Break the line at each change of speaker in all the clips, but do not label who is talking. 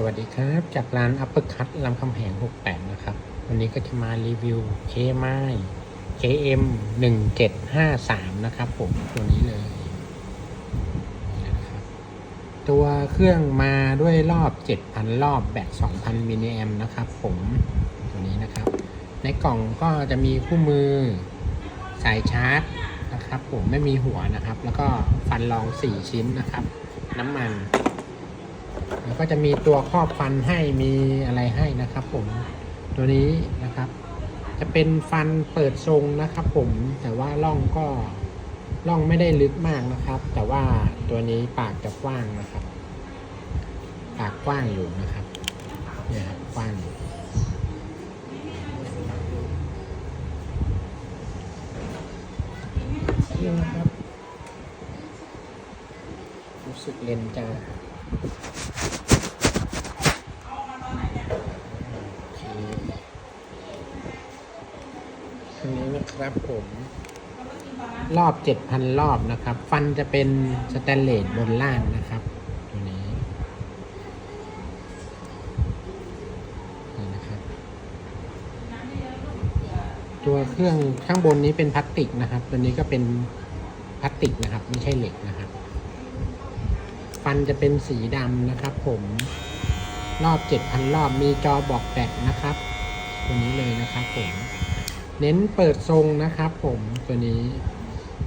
สวัสดีครับ จากร้านอัปเปอร์คัตลำคำแหง 68 นะครับ วันนี้ก็จะมารีวิวเคไม้ KM 1753 นะครับผม ตัวนี้เลยนะครับตัวเครื่องมาด้วยรอบ 7,000 รอบแบต 2,000 มิลลิแอมนะครับผม ตัวนี้นะครับ ในกล่องก็จะมีคู่มือสายชาร์จนะครับผมไม่มีหัวนะครับ แล้วก็ฟันรอง 4 ชิ้นนะครับ น้ำมัน ก็จะมีตัวครอบฟันให้มีอะไรให้นะครับ ผมตัวนี้นะครับ จะเป็นฟันเปิดทรงนะครับ ผมแต่ว่าร่องก็ร่องไม่ได้ลึกมากนะครับ แต่ว่าตัวนี้ปากจะกว้างนะครับ ปากกว้างอยู่นะครับเนี่ยครับกว้างอยู่นะครับรู้สึกเลนจะโอเคอันนี้นะครับผม รอบ7,000รอบนะครับ ฟันจะเป็นสแตนเลสบนล่างนะครับ ตัวนี้นี่นะครับ ตัวเครื่องข้างบนนี้เป็นพลาสติกนะครับ ตัวนี้ก็เป็นพลาสติกนะครับ ไม่ใช่เหล็กนะครับ ฟันจะเป็นสีดำนะครับ ผมรอบ 7,000 รอบมีจอบอกแบตนะครับ ตัวนี้เลยนะครับผมเน้นเปิดทรงนะครับ ผมตัวนี้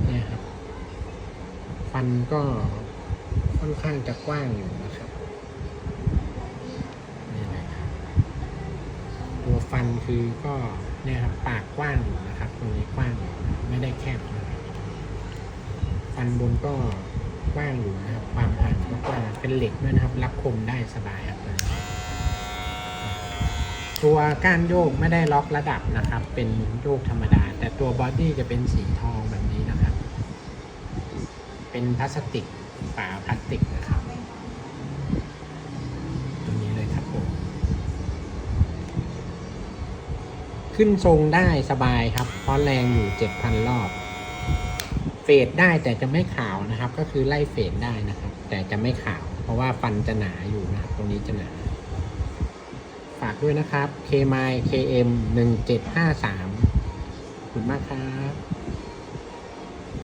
เนี่ยครับ ฟันก็ค่อนข้างจะกว้างอยู่นะครับนี่นะครับ ตัวฟันคือก็เนี่ยครับปากกว้างอยู่นะครับตรงนี้กว้างอยู่ไม่ได้แคบนะครับฟันบนก็ กว้างอยู่นะครับ ความห่างก็กว้างเป็นเหล็กด้วยนะครับ รับคมได้สบายครับตัวก้านโยกไม่ได้ล็อกระดับนะครับ เป็นโยกธรรมดา แต่ตัวบอดี้จะเป็นสีทองแบบนี้นะครับ เป็นพลาสติกฝาพลาสติกนะครับตรงนี้เลยครับผมขึ้นทรงได้สบายครับ เพราะแรงอยู่7,000รอบ เฟดได้แต่จะไม่ขาวนะครับ ก็คือไล่เฟดได้นะครับ แต่จะไม่ขาว เพราะว่าฟันจะหนาอยู่นะครับ ตรงนี้จะหนา ฝากด้วยนะครับ k m i KM 1753ขอบคุณมากครับ